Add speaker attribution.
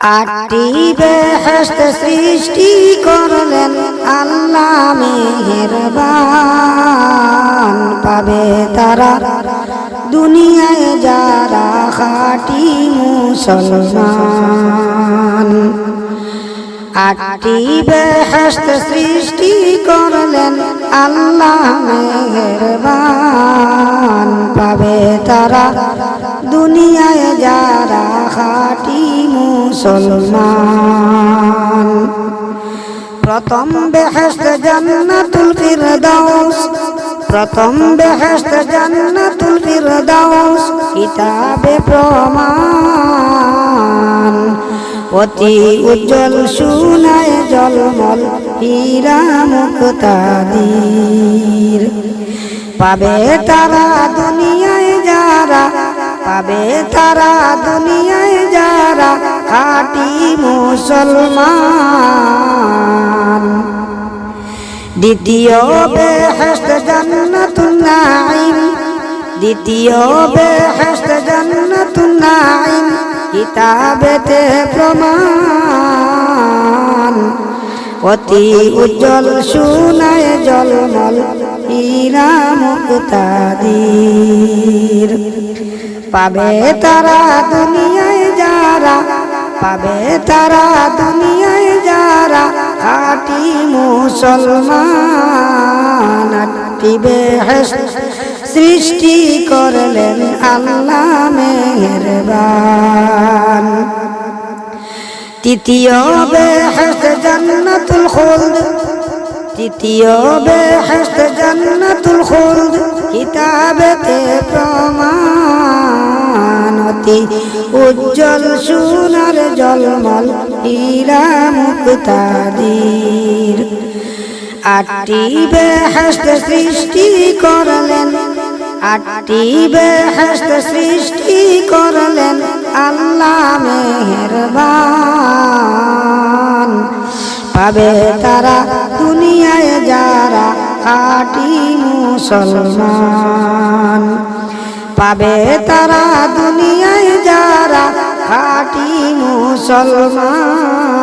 Speaker 1: আটটি বেহেস্ত সৃষ্টি করলেন আল্লাহ মেহেরবান। পাবে তারা দুনিয়ায় যারা খাটি মুসলমান। আটটি বেহেস্ত সৃষ্টি করলেন আল্লাহ মেহেরবান। পাবে তারা দুনিয়ায় যারা মুসলমান। প্রথম বেহেস্ত জান্নাতুল ফিরদাউস, প্রথম বেহেস্ত জান্নাতুল ফিরদাউস, কিতাবে প্রমাণ। অতি উজ্জ্বল সুনায় জলমল হীরা মুক্তাদির। পাবে তারা দুনিয়ায় যারা, পাবে তারা দুনিয়ায় যারা খাটি মুসলমান। দ্বিতীয় বেহেস্ত জান্নাতুন নাঈম। দ্বিতীয় বেহেস্ত জান্নাতুন নাঈম। কিতাবেতে প্রমাণ। অতি উজ্জ্বল সুনায় জলমল হীরা মুক্তাদির পাবে তারা দুনিয়ায় যারা পাবে তারা দুনিয়ায় যারা খাটি মুসলমান বেহেস্ত সৃষ্টি করলেন আল্লাহ মেহেরবান। তৃতীয় বেহেস্ত জান্নাতুল খুলদ, তৃতীয় বেহেস্ত জান্নাতুল খুলদ, কিতাবেতে প্রমাণ অতি উজ্জ্বল সোনার জলমল হীরা মুক্তাদির আটটি বেহেস্ত সৃষ্টি করলেন, আটটি বেহেস্ত সৃষ্টি করলেন আল্লাহ মেহেরবান। পাবে তারা দুনিয়ায় যারা খাটি মুসলমান। পাবে তারা দুনিয়ায় যারা খাটি মুসলমান।